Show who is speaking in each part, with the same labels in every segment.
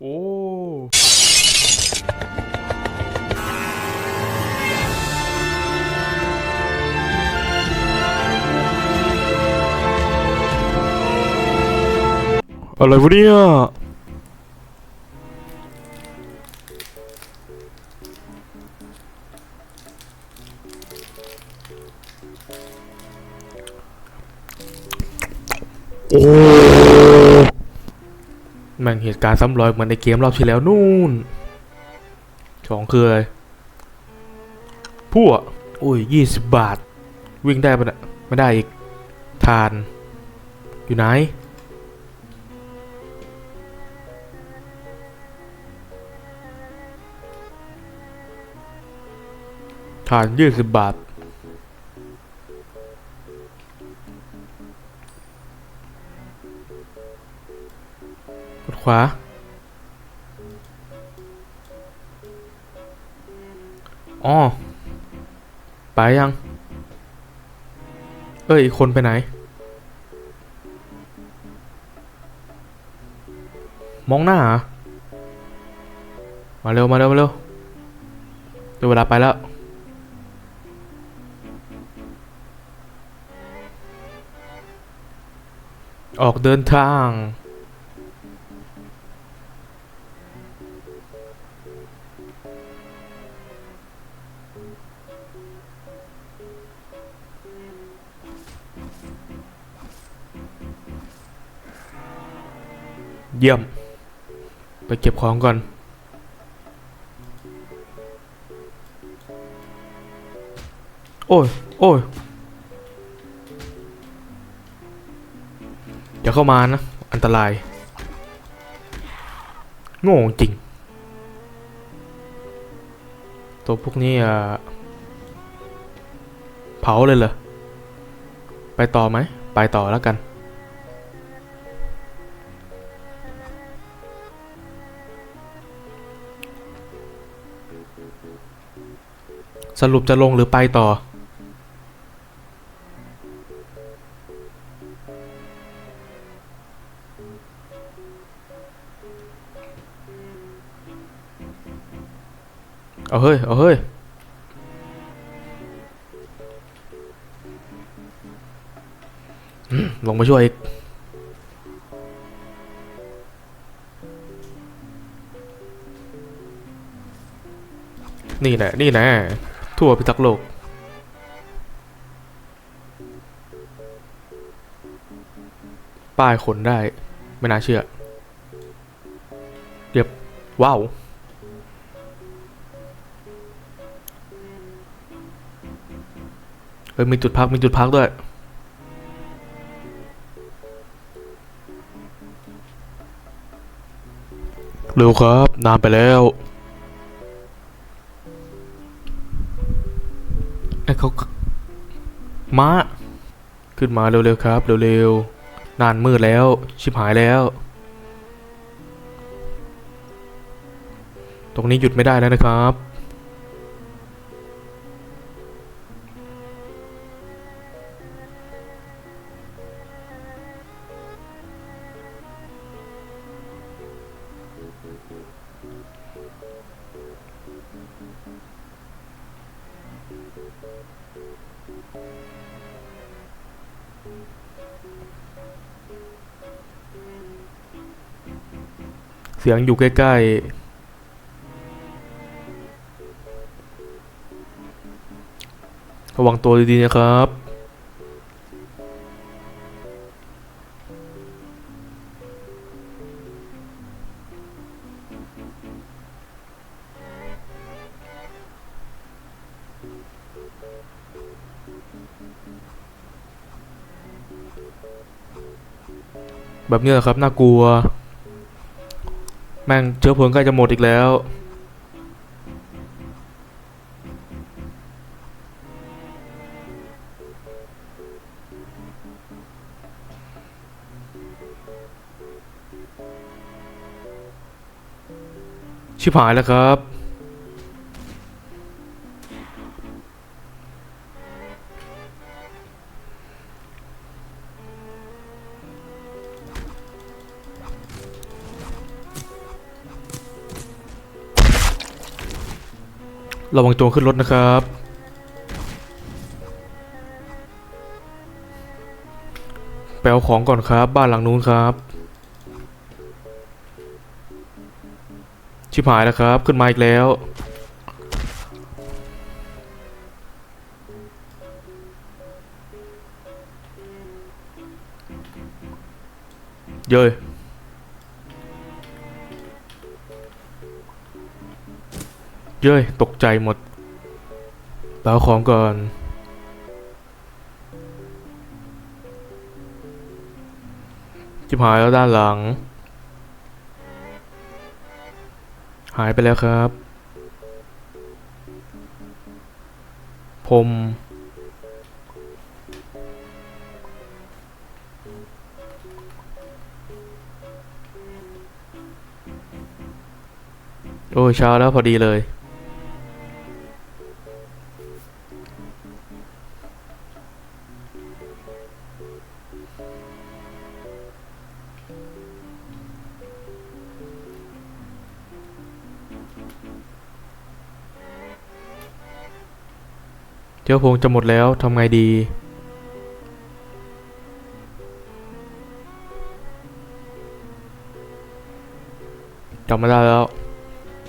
Speaker 1: โอ้อะไรวะเนี่ยโอ้แม่งเหตุการณ์ซ้ำรอยเหมือนในเกมรอบที่แล้วนู่นสองคืออะไรพวกอุ้ยยี่สิบบาท วิ่งได้ปะเนี่ยไม่ได้อีก ทาน อยู่ไหน ทานยี่สิบบาท วา อ๋อ ไปยัง เอ้ย คนไปไหน มองหน้าหรอมาเร็ว มาเร็ว มาเร็วเดี๋ยวเวลาไปแล้วออกเดินทาง เยี่ยม ไปเก็บของก่อน โอ้ย โอ้ยอย่าเข้ามานะ อันตราย โง่จริง ตัวพวกนี้อะเผาเลยเหรอ ไปต่อไหม ไปต่อแล้วกัน สรุปจะลงหรือไปต่อ เอาเฮ้ย เอาเฮ้ย ลงมาช่วยอีกนี่แหละ นี่แหละ ทั่วพิทักษ์โลก ป้ายขนได้ ไม่น่าเชื่อ เรียบ ว้าวเฮ้ยมีจุดพัก มีจุดพักด้วยเร็วครับ นานไปแล้ว เขาม้า ขึ้นมาเร็วๆครับเร็วๆนานมืดแล้ว ชิบหายแล้ว ตรงนี้หยุดไม่ได้แล้วนะครับ สียงอยู่ใกล้ๆ ระวังตัวดีๆนะครับแบบนี้แหละครับ น่ากลัว แม่งเชื้อเพลิงใกล้จะหมดอีกแล้ว ชิบหายแล้วครับ ระวังโจรขึ้นรถนะครับไปเอาของก่อนครับ บ้านหลังนู้นครับ ชิบหายแล้วครับ ขึ้นมาอีกแล้ว เย้ เย้ย ตกใจหมดไปเอาของก่อน จิบหายแล้วด้านหลัง หายไปแล้วครับ ผมโอ้เช้าแล้วพอดีเลย เที่ยวพงจะหมดแล้วทำไงดี จำไม่ได้แล้ว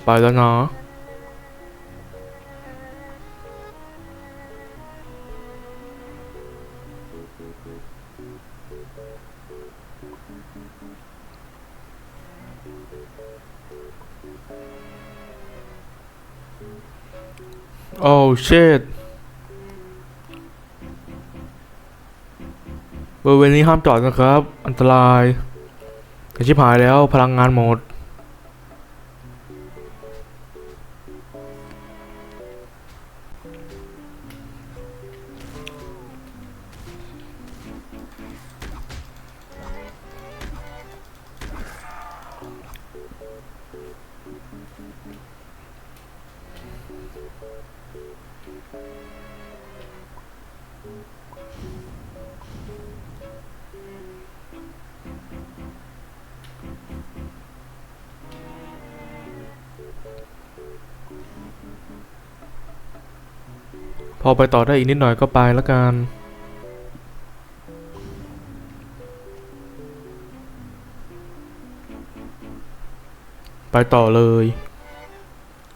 Speaker 1: ไปแล้วเนาะโอ้เชิด บริเวณนี้ห้ามจอดนะครับ อันตรายแต่ชิบหายแล้วพลังงานหมด พอไปต่อได้อีกนิดหน่อยก็ไปแล้วกัน ไปต่อเลย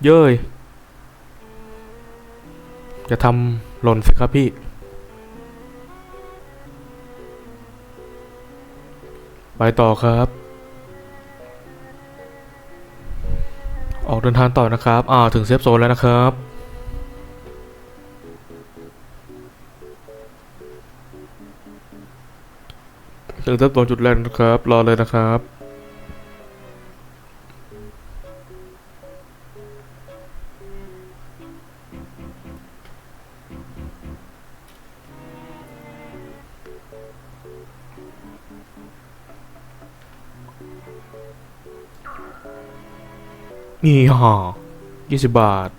Speaker 1: เย้ยจะทำหล่นสิครับพี่ ไปต่อครับ ออกเดินทางต่อนะครับ อ่า ถึงเซฟโซนแล้วนะครับถึงเซฟโซนจุดแรกนะครับ รอเลยนะครับ นี่ห่อยี่สิบบาท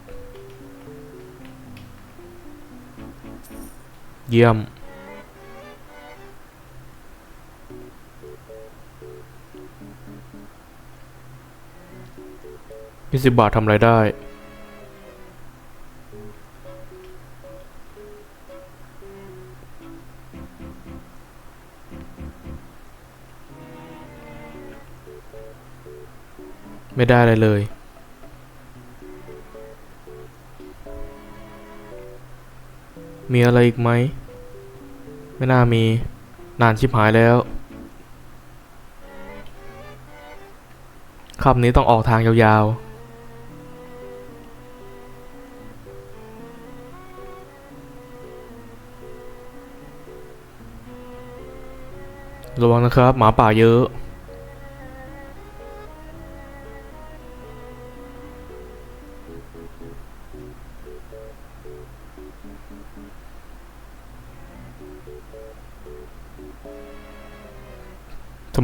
Speaker 1: เยี่ยม ยี่สิบบาททำอะไรได้ ไม่ได้อะไรเลย มีอะไรอีกไหม ไม่น่ามี นานชิบหายแล้วคำนี้ต้องออกทางยาวๆ ระวังนะครับ หมาป่าเยอะ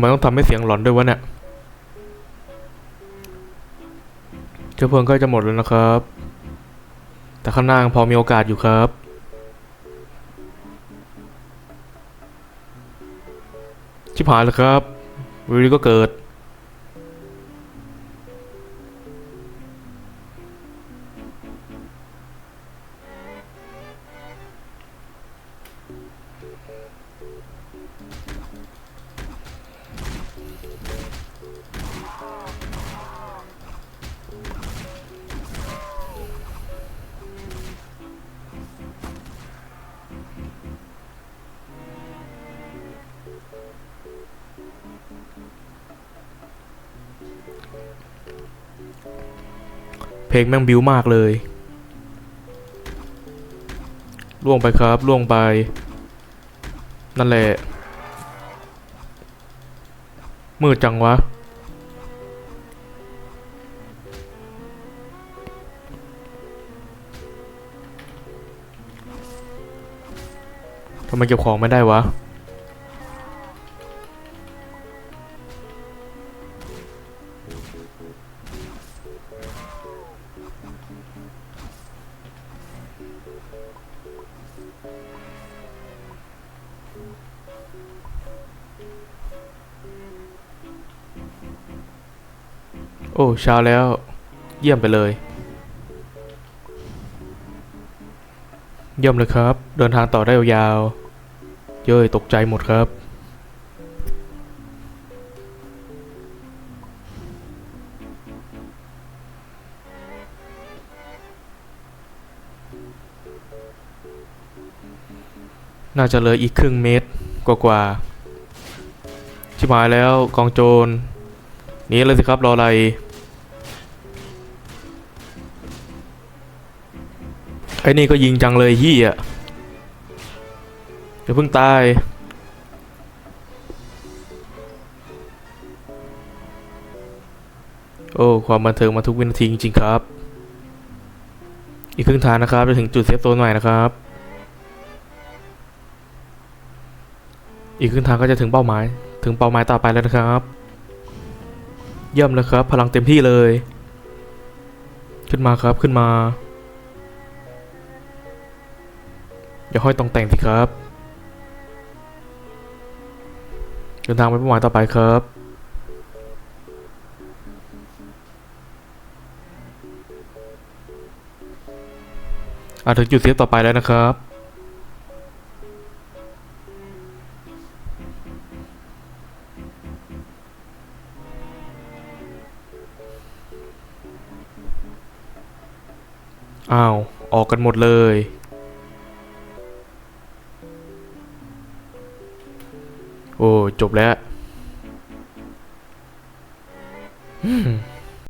Speaker 1: ไมต้องทำให้เสียงหลอนด้วยวะเนี่ยเชื้อเพลิงใกล้จะหมดแล้วนะครับ แต่ข้างหน้าพอมีโอกาสอยู่ครับชิบหายแล้วครับวิวก็เกิด เพลงแม่งบิวมากเลยล่วงไปครับล่วงไป นั่นแหละ มืดจังวะ ทำไมเก็บของไม่ได้วะ โอ้เช้าแล้ว เยี่ยมไปเลย เยี่ยมเลยครับ เดินทางต่อได้ยาวๆเย้ยตกใจหมดครับ น่าจะเลืออีกครึ่งเมตรกว่าๆชิบหายแล้วกองโจร นีเลยสิครับ รออะไร ไอ้นี่ก็ยิงจังเลยยี่อะอย่าเพิ่งตาย โอ้ ความบันเทิงมาทุกวินาทีจริง ๆ ครับ อีกครึ่งทางนะครับ จะถึงจุดเซฟโซนใหม่นะครับ อีกครึ่งทางก็จะถึงเป้าหมาย ถึงเป้าหมายต่อไปแล้วนะครับ เยี่ยมเลยครับ พลังเต็มที่เลย ขึ้นมาครับขึ้นมา อย่าห้อยตรงแต่งสิครับ เดินทางไปเป้าหมายต่อไปครับอาถึงจุดเซฟต่อไปแล้วนะครับ อ้าว ออกกันหมดเลย โอ้ จบแล้ว